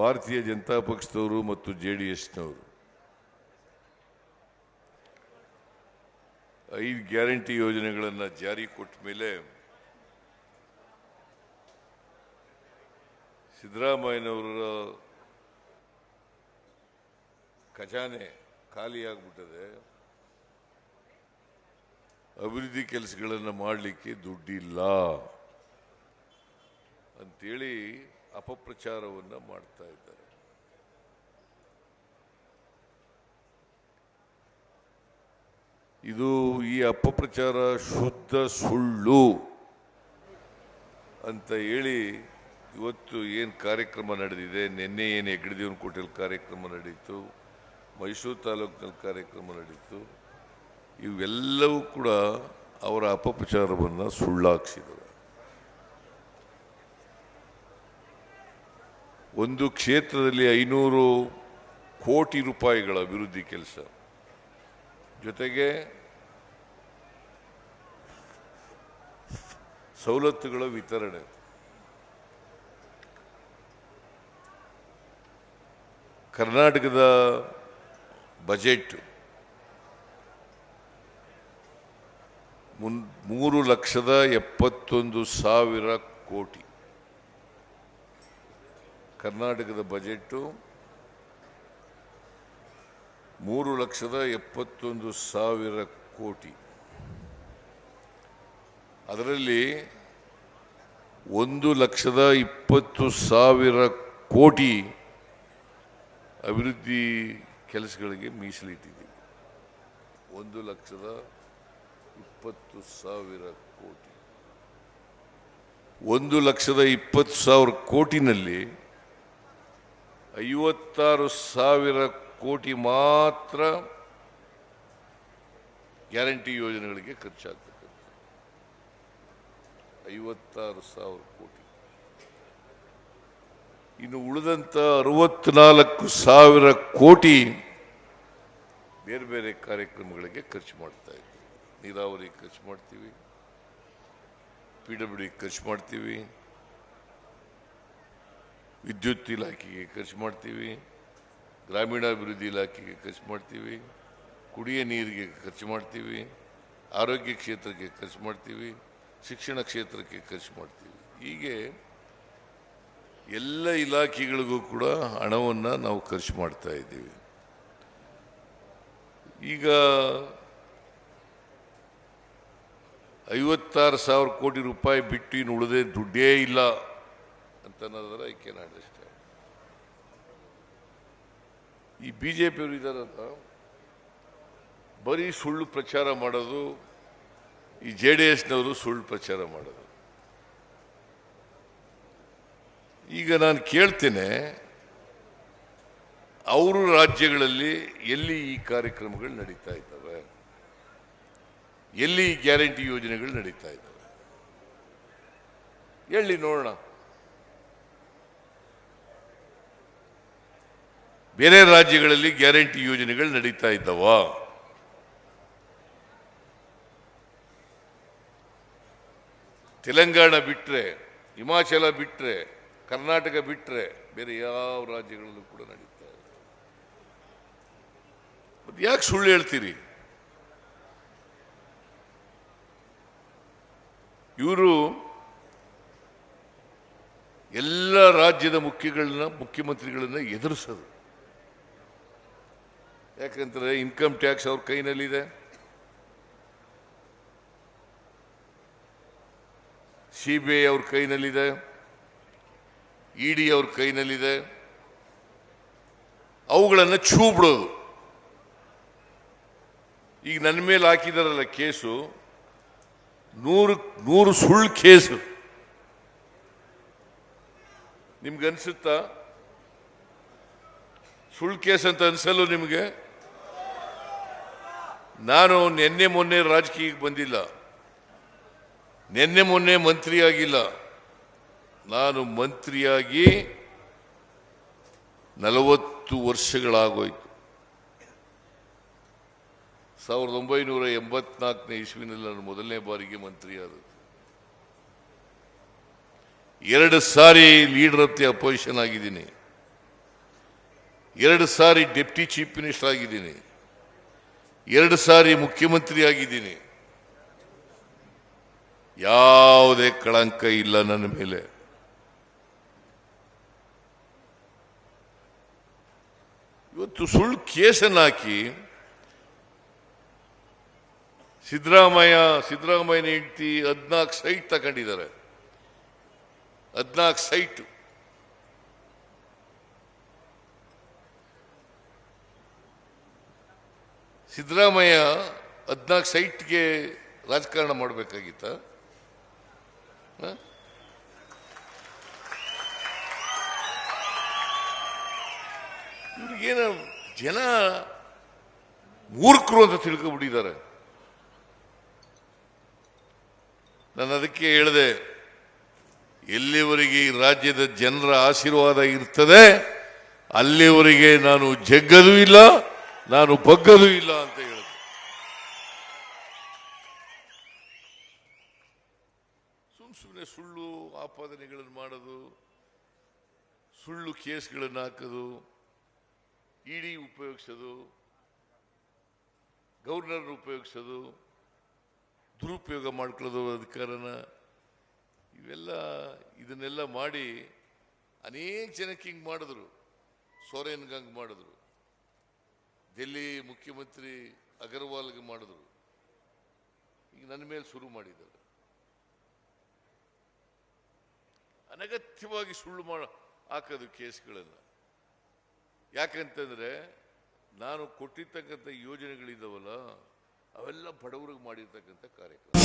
ಭಾರತೀಯ ಜನತಾ ಪಕ್ಷದವರು ಮತ್ತು ಜೆ ಡಿ ಎಸ್ನವರು. ಐದು ಗ್ಯಾರಂಟಿ ಯೋಜನೆಗಳನ್ನು ಜಾರಿ ಕೊಟ್ಟ ಮೇಲೆ ಸಿದ್ದರಾಮಯ್ಯನವರ ಖಜಾನೆ ಖಾಲಿಯಾಗ್ಬಿಟ್ಟದೆ ಅಭಿವೃದ್ಧಿ ಕೆಲಸಗಳನ್ನು ಮಾಡಲಿಕ್ಕೆ ದುಡ್ಡಿಲ್ಲ. ಅಂತೇಳಿ ಅಪಪ್ರಚಾರವನ್ನು ಮಾಡ್ತಾ ಇದ್ದಾರೆ. ಇದು ಈ ಅಪಪ್ರಚಾರ ಶುದ್ಧ ಸುಳ್ಳು ಅಂತ ಹೇಳಿ ಇವತ್ತು ಏನು ಕಾರ್ಯಕ್ರಮ ನಡೆದಿದೆ? ನಿನ್ನೆ ಏನು ಹೆಗ್ಗಡದೇವನ ಕೋಟೆಯಲ್ಲಿ ಕಾರ್ಯಕ್ರಮ ನಡೀತು, ಮೈಸೂರು ತಾಲೂಕಿನಲ್ಲಿ ಕಾರ್ಯಕ್ರಮ ನಡೀತು. ಇವೆಲ್ಲವೂ ಕೂಡ ಅವರ ಅಪಪ್ರಚಾರವನ್ನು ಸುಳ್ಳಾಗಿಸಿದರು ಒಂದು ಕ್ಷೇತ್ರದಲ್ಲಿ ಐನೂರು ಕೋಟಿ ರೂಪಾಯಿಗಳ ಅಭಿವೃದ್ಧಿ ಕೆಲಸ. ಜೊತೆಗೆ ಸವಲತ್ತುಗಳ ವಿತರಣೆ. ಕರ್ನಾಟಕದ ಬಜೆಟ್ ಮುನ್ ಮೂರು ಲಕ್ಷದ ಎಪ್ಪತ್ತೊಂದು ಸಾವಿರ ಕೋಟಿ. ಕರ್ನಾಟಕದ ಬಜೆಟ್ಟು ಮೂರು ಲಕ್ಷದ ಎಪ್ಪತ್ತೊಂದು ಸಾವಿರ ಕೋಟಿ. ಅದರಲ್ಲಿ ಒಂದು ಲಕ್ಷದ ಇಪ್ಪತ್ತು ಸಾವಿರ ಕೋಟಿ ಅಭಿವೃದ್ಧಿ ಕೆಲಸಗಳಿಗೆ ಮೀಸಲಿಟ್ಟಿದ್ದೀವಿ ಒಂದು ಲಕ್ಷದ ಇಪ್ಪತ್ತು ಸಾವಿರ ಕೋಟಿ. ಒಂದು ಲಕ್ಷದ ಇಪ್ಪತ್ತು ಸಾವಿರ ಕೋಟಿನಲ್ಲಿ ಐವತ್ತಾರು ಸಾವಿರ ಕೋಟಿ ಮಾತ್ರ ಗ್ಯಾರಂಟಿ ಯೋಜನೆಗಳಿಗೆ ಖರ್ಚಾಗ್ತಕ್ಕಂಥ ಐವತ್ತಾರು ಸಾವಿರ ಕೋಟಿ. ಇನ್ನು ಉಳಿದಂಥ ಅರವತ್ನಾಲ್ಕು ಸಾವಿರ ಕೋಟಿ ಬೇರೆ ಬೇರೆ ಕಾರ್ಯಕ್ರಮಗಳಿಗೆ ಖರ್ಚು ಮಾಡ್ತಾ ಇದ್ದೀವಿ ನೀರಾವರಿ ಖರ್ಚು ಮಾಡ್ತೀವಿ. ಪಿ ಡಬ್ಲ್ಯೂ ಖರ್ಚು ಮಾಡ್ತೀವಿ. ವಿದ್ಯುತ್ ಇಲಾಖೆಗೆ ಖರ್ಚು ಮಾಡ್ತೀವಿ, ಗ್ರಾಮೀಣಾಭಿವೃದ್ಧಿ ಇಲಾಖೆಗೆ ಖರ್ಚು ಮಾಡ್ತೀವಿ, ಕುಡಿಯ ನೀರಿಗೆ ಖರ್ಚು ಮಾಡ್ತೀವಿ, ಆರೋಗ್ಯ ಕ್ಷೇತ್ರಕ್ಕೆ ಖರ್ಚು ಮಾಡ್ತೀವಿ, ಶಿಕ್ಷಣ ಕ್ಷೇತ್ರಕ್ಕೆ ಖರ್ಚು ಮಾಡ್ತೀವಿ. ಹೀಗೆ ಎಲ್ಲ ಇಲಾಖೆಗಳಿಗೂ ಕೂಡ ಹಣವನ್ನು ನಾವು ಖರ್ಚು ಮಾಡ್ತಾ ಇದ್ದೀವಿ. ಈಗ ಐವತ್ತಾರು ಸಾವಿರ ಕೋಟಿ ರೂಪಾಯಿ ಬಿಟ್ಟು ಇನ್ನು ಉಳಿದೇ ದುಡ್ಡೇ ಇಲ್ಲ. ಅಂತ ಅನ್ನೋದರ ಐ ಈ ಬಿ ಜೆ ಪಿಯವರು ಇದ್ದಾರಲ್ಲ ಬರೀ ಸುಳ್ಳು ಪ್ರಚಾರ ಮಾಡೋದು, ಈ ಜೆ ಡಿ ಎಸ್ನವರು ಸುಳ್ಳು ಪ್ರಚಾರ ಮಾಡೋದು. ಈಗ ನಾನು ಕೇಳ್ತೇನೆ, ಅವರು ರಾಜ್ಯಗಳಲ್ಲಿ ಎಲ್ಲಿ ಈ ಕಾರ್ಯಕ್ರಮಗಳು ನಡೀತಾ ಇದ್ದಾವೆ? ಎಲ್ಲಿ ಗ್ಯಾರಂಟಿ ಯೋಜನೆಗಳು ನಡೀತಾ ಇದ್ದಾವೆ? ಹೇಳಿ ನೋಡೋಣ. ಬೇರೆ ರಾಜ್ಯಗಳಲ್ಲಿ ಗ್ಯಾರಂಟಿ ಯೋಜನೆಗಳು ನಡೀತಾ ಇದ್ದಾವ. ತೆಲಂಗಾಣ ಬಿಟ್ಟರೆ ಹಿಮಾಚಲ ಬಿಟ್ಟರೆ ಕರ್ನಾಟಕ ಬಿಟ್ಟರೆ ಬೇರೆ ಯಾವ ರಾಜ್ಯಗಳಲ್ಲೂ ಕೂಡ ನಡೀತಾ ಇಲ್ಲ. ಅದು ಯಾಕೆ ಸುಳ್ಳು ಹೇಳ್ತೀರಿ? ಇವರು ಎಲ್ಲ ರಾಜ್ಯದ ಮುಖ್ಯಗಳನ್ನ, ಮುಖ್ಯಮಂತ್ರಿಗಳನ್ನ ಎದುರಿಸೋದು. ಯಾಕಂದ್ರೆ ಇನ್ಕಮ್ ಟ್ಯಾಕ್ಸ್ ಅವ್ರ ಕೈನಲ್ಲಿದೆ. ಸಿ ಬಿ ಐ ಅವ್ರ ಕೈನಲ್ಲಿದೆ. ಇ ಡಿ ಅವ್ರ ಕೈನಲ್ಲಿದೆ. ಅವುಗಳನ್ನು ಛೂ ಬಿಡೋದು. ಈಗ ನನ್ನ ಮೇಲೆ ಹಾಕಿದಾರಲ್ಲ ಕೇಸು, ನೂರು ನೂರು ಸುಳ್ಳು ಕೇಸು. ನಿಮ್ಗೆ ಅನಿಸುತ್ತಾ ಸುಳ್ಳು ಕೇಸ್ ಅಂತ ಅನ್ಸಲ್ಲ ನಿಮಗೆ? ನಾನು ನಿನ್ನೆ ಮೊನ್ನೆ ರಾಜಕೀಯಕ್ಕೆ ಬಂದಿಲ್ಲ. ನಿನ್ನೆ ಮೊನ್ನೆ ಮಂತ್ರಿಯಾಗಿಲ್ಲ. ನಾನು ಮಂತ್ರಿಯಾಗಿ ನಲವತ್ತು ವರ್ಷಗಳಾಗೋಯ್ತು. ಸಾವಿರದ ಒಂಬೈನೂರ ಎಂಬತ್ನಾಲ್ಕನೇ ಇಸ್ವಿನಲ್ಲಿ ನಾನು ಮೊದಲನೇ ಬಾರಿಗೆ ಮಂತ್ರಿಯಾದ ಎರಡು ಸಾರಿ ಲೀಡರ್ ಅತ್ತೆ ಅಪೋಸಿಷನ್ ಆಗಿದ್ದೀನಿ. ಎರಡು ಸಾರಿ ಡೆಪ್ಟಿ ಚೀಫ್ ಮಿನಿಸ್ಟರ್ ಆಗಿದ್ದೀನಿ. ಎರಡು ಸಾರಿ ಮುಖ್ಯಮಂತ್ರಿಯಾಗಿದ್ದೀನಿ. ಯಾವುದೇ ಕಳಂಕ ಇಲ್ಲ ನನ್ನ ಮೇಲೆ. ಇವತ್ತು ಸುಳ್ಳು ಕೇಸನ್ನು ಹಾಕಿ ಸಿದ್ದರಾಮಯ್ಯ, ಸಿದ್ದರಾಮಯ್ಯನ ಹೆಂಡತಿ ಹದಿನಾಲ್ಕು ಸೈಟ್ ತಗೊಂಡಿದ್ದಾರೆ. ಹದಿನಾಲ್ಕು ಸೈಟ್. ಸಿದ್ದರಾಮಯ್ಯ ಹದಿನಾಲ್ಕು ಸೈಟ್ಗೆ ರಾಜಕಾರಣ ಮಾಡಬೇಕಾಗಿತ್ತ? ಇವ್ರಿಗೇನು ಜನ ಮೂರ್ಖರು ಅಂತ ತಿಳ್ಕೊಬಿಟ್ಟಿದ್ದಾರೆ. ನಾನು ಅದಕ್ಕೆ ಹೇಳಿದೆ, ಎಲ್ಲಿವರೆಗೆ ರಾಜ್ಯದ ಜನರ ಆಶೀರ್ವಾದ ಇರ್ತದೆ, ಅಲ್ಲಿವರೆಗೆ ನಾನು ಜಗ್ಗದೂ ಇಲ್ಲ ನಾನು ಬಗ್ಗದು ಇಲ್ಲ ಅಂತ ಹೇಳಿದೆ. ಸುಮ್ ಸುಮ್ಮನೆ ಸುಳ್ಳು ಆಪಾದನೆಗಳನ್ನು ಮಾಡೋದು, ಸುಳ್ಳು ಕೇಸ್ಗಳನ್ನು ಹಾಕೋದು, ಇಡಿ ಉಪಯೋಗಿಸೋದು ಗವರ್ನರ್ ಉಪಯೋಗಿಸೋದು, ದುರುಪಯೋಗ ಮಾಡ್ಕೊಳ್ಳೋದು ಅಧಿಕಾರನ, ಇವೆಲ್ಲ, ಇದನ್ನೆಲ್ಲ ಮಾಡಿ ಅನೇಕ ಜನಕ್ಕೆ ಹಿಂಗೆ ಮಾಡಿದ್ರು. ಸೋರೇನ್ಗೆ ಮಾಡಿದ್ರು. ಡೆಲ್ಲಿ ಮುಖ್ಯಮಂತ್ರಿ ಅಗರ್ವಾಲ್ಗೆ ಮಾಡಿದ್ರು. ಈಗ ನನ್ನ ಮೇಲೆ ಶುರು ಮಾಡಿದ್ದಾರೆ. ಅನಗತ್ಯವಾಗಿ ಸುಳ್ಳು ಮಾಡ, ಹಾಕೋದು ಕೇಸ್ಗಳನ್ನು. ಯಾಕಂತಂದ್ರೆ, ನಾನು ಕೊಟ್ಟಿರ್ತಕ್ಕಂಥ ಯೋಜನೆಗಳಿದ್ದಾವಲ್ಲ ಅವೆಲ್ಲ ಬಡವರಿಗೆ ಮಾಡಿರ್ತಕ್ಕಂಥ ಕಾರ್ಯಕ್ರಮ.